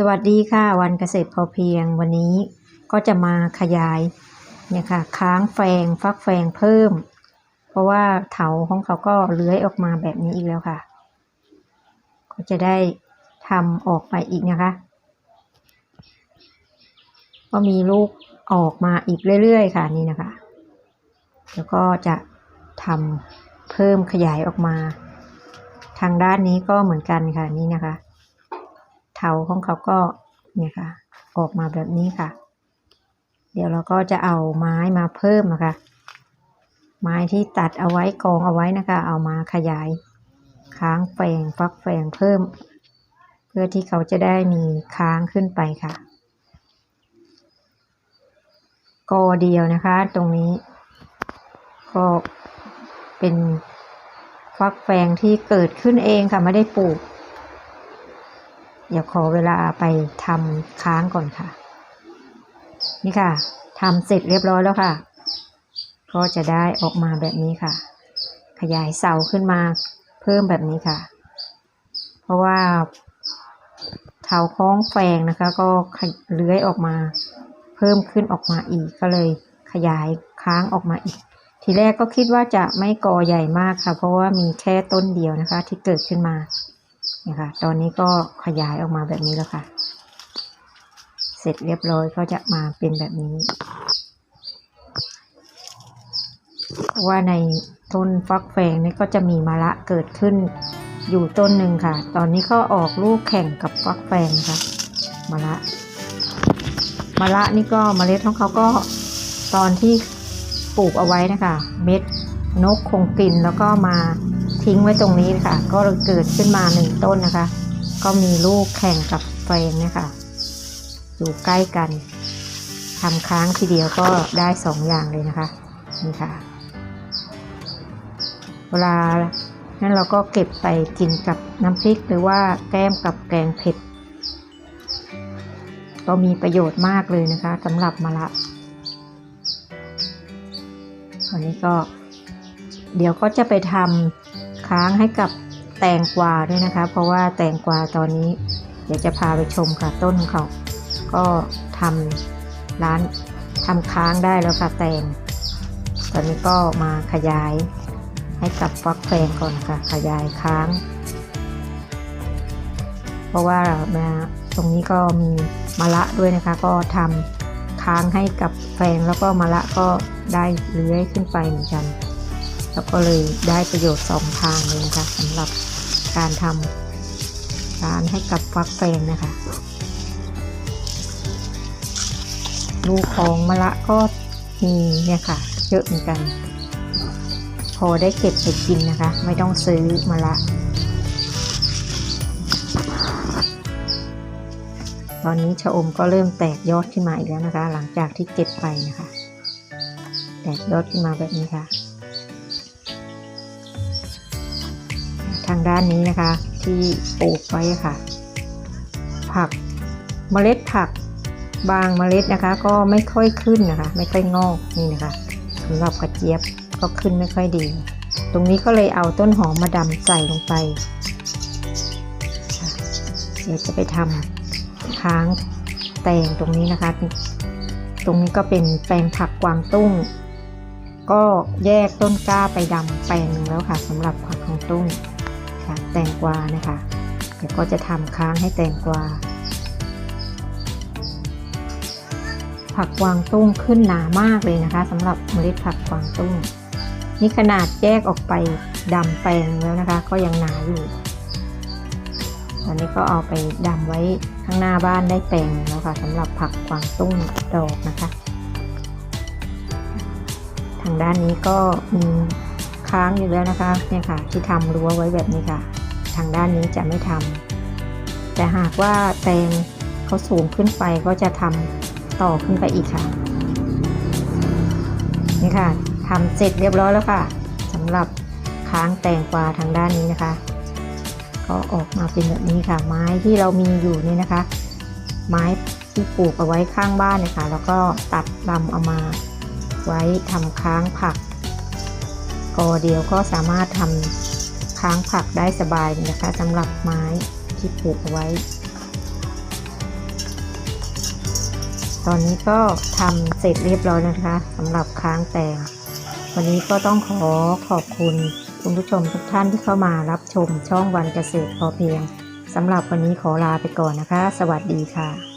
สวัสดีค่ะวันเกษตรพอเพียงวันนี้ก็จะมาขยายเนี่ยค่ะค้างแฟงฟักแฟงเพิ่ม เพราะว่าเถาของเขาก็เลื้อยออกมาแบบนี้อีกแล้วค่ะ ก็จะได้ทำออกไปอีกนะคะ ก็มีลูกออกมาอีกเรื่อยๆ ค่ะนี่นะคะ แล้วก็จะทำเพิ่มขยายออกมา ทางด้านนี้ก็เหมือนกันค่ะนี่นะคะ เถาของเขาก็เนี่ยค่ะออกมาแบบนี้ค่ะ เดี๋ยวเราก็จะเอาไม้มาเพิ่มนะคะ ไม้ที่ตัดเอาไว้กองเอาไว้นะคะ เอามาขยายค้างแฝงฟักแฝงเพิ่ม เพื่อที่เขาจะได้มีค้างขึ้นไปค่ะกอเดียวนะคะ ตรงนี้ ก็เป็นฟักแฝงที่เกิดขึ้นเองค่ะไม่ได้ปลูก เดี๋ยวขอเวลาไปทำค้างก่อนค่ะ นี่ค่ะทำเสร็จเรียบร้อยแล้วค่ะ ก็จะได้ออกมาแบบนี้ค่ะ ขยายเสาขึ้นมาเพิ่มแบบนี้ค่ะ เพราะว่าเถาคล้องแฝงนะคะ ก็เลื้อยออกมา เพิ่มขึ้นออกมาอีกก็เลยขยายค้างออกมาอีก ทีแรกก็คิดว่าจะไม่กอใหญ่มากค่ะ เพราะว่ามีแค่ต้นเดียวนะคะ ที่เกิดขึ้นมา นี่ยค่ะตอนนี้ก็ขยายออกมาแบบนี้แล้วค่ะ เสร็จเรียบร้อยก็จะมาเป็นแบบนี้ว่าในต้นฟักแฟงนี่ก็จะมีมะละเกิดขึ้นอยู่ต้นหนึ่งค่ะ ตอนนี้ก็ออกลูกแข่งกับฟักแฟงนะคะมะละมะละนี่ก็เมล็ดของเขาก็ตอนที่ปลูกเอาไว้นะคะ เม็ดนกคงกินแล้วก็มา ทิ้งไว้ตรงนี้ค่ะ ก็เกิดขึ้นมาหนึ่งต้นนะคะ ก็มีลูกแข่งกับแฟงเนี่ยค่ะอยู่ใกล้กันทำค้างทีเดียวก็ได้สองอย่างเลยนะคะนี่ค่ะ เวลานั้นเราก็เก็บไปกินกับน้ำพริกหรือว่าแก้มกับแกงเผ็ด ก็มีประโยชน์มากเลยนะคะสำหรับมะละวันนี้ก็ เดี๋ยวก็จะไปทำ ค้างให้กับแตงกวาด้วยนะคะ เพราะว่าแตงกวาตอนนี้ เดี๋ยวจะพาไปชมค่ะต้นเขาก็ทำร้านทำค้างได้แล้วค่ะแตงตอนนี้ก็มาขยายให้กับฟักแฟงก่อนค่ะ ขยายค้าง เพราะว่ามาตรงนี้ก็มีมะละด้วยนะคะ ก็ทำค้างให้กับแฟงแล้วก็มะละก็ได้เลื้อยขึ้นไปเหมือนกัน แล้วก็เลยได้ประโยชน์สองทางเลยนะคะสำหรับการทำร้านให้กับฟักแฟงนะคะ ลูกของมะละก็มีเนี่ยค่ะ เยอะเหมือนกัน พอได้เก็บไปกินนะคะ ไม่ต้องซื้อมะละ ตอนนี้ชะอมก็เริ่มแตกยอดขึ้นมาอีกแล้วนะคะ หลังจากที่เก็บไปนะคะ แตกยอดขึ้นมาแบบนี้ค่ะ ทางด้านนี้นะคะ ที่ปลูกไว้ค่ะ ผักเมล็ดผักบางเมล็ดนะคะ ก็ไม่ค่อยขึ้นนะคะ ไม่ค่อยงอกนี่นะคะสำหรับกระเจี๊ยบก็ขึ้นไม่ค่อยดี ตรงนี้ก็เลยเอาต้นหอมมาดำใส่ลงไปเดี๋ยวจะไปทำค้างแตงตรงนี้นะคะ ตรงนี้ก็เป็นแปลงผักกวางตุ้ง ก็แยกต้นกล้าไปดำแปลงนึงแล้วค่ะสำหรับผักกวางตุ้ง ตงกวานะคะเดี๋ยวก็จะทำค้างให้แตงกวา ผักกวางตุ้งขึ้นหนามากเลยนะคะสำหรับเมล็ดผักกวางตุ้ง นี่ขนาดแยกออกไปดำแปลงแล้วนะคะ ก็ยังหนาอยู่ ตอนนี้ก็เอาไปดำไว้ข้างหน้าบ้านได้แปลงแล้วค่ะสำหรับผักกวางตุ้งดอกนะคะ ทางด้านนี้ก็มีค้างอยู่แล้วนะคะเนี่ยค่ะ ที่ทำรั้วไว้แบบนี้ค่ะ ทางด้านนี้จะไม่ทำแต่หากว่าแตงเขาสูงขึ้นไปก็จะทำต่อขึ้นไปอีกค่ะ นี่ค่ะทำเสร็จเรียบร้อยแล้วค่ะสำหรับค้างแตงกวาทางด้านนี้นะคะ ก็ออกมาเป็นแบบนี้ค่ะ ไม้ที่เรามีอยู่นี่นะคะ ไม้ที่ปลูกเอาไว้ข้างบ้านเนี่ยค่ะแล้วก็ตัดลำเอามาไว้ทำค้างผักกอเดียวก็สามารถทำ ค้างผักได้สบายนะคะสำหรับไม้ที่ปลูกไว้ ตอนนี้ก็ทำเสร็จเรียบร้อยนะคะสำหรับค้างแตง วันนี้ก็ต้องขอขอบคุณคุณผู้ชมทุกท่านที่เข้ามารับชมช่องวันเกษตรพอเพียงสำหรับวันนี้ขอลาไปก่อนนะคะ สวัสดีค่ะ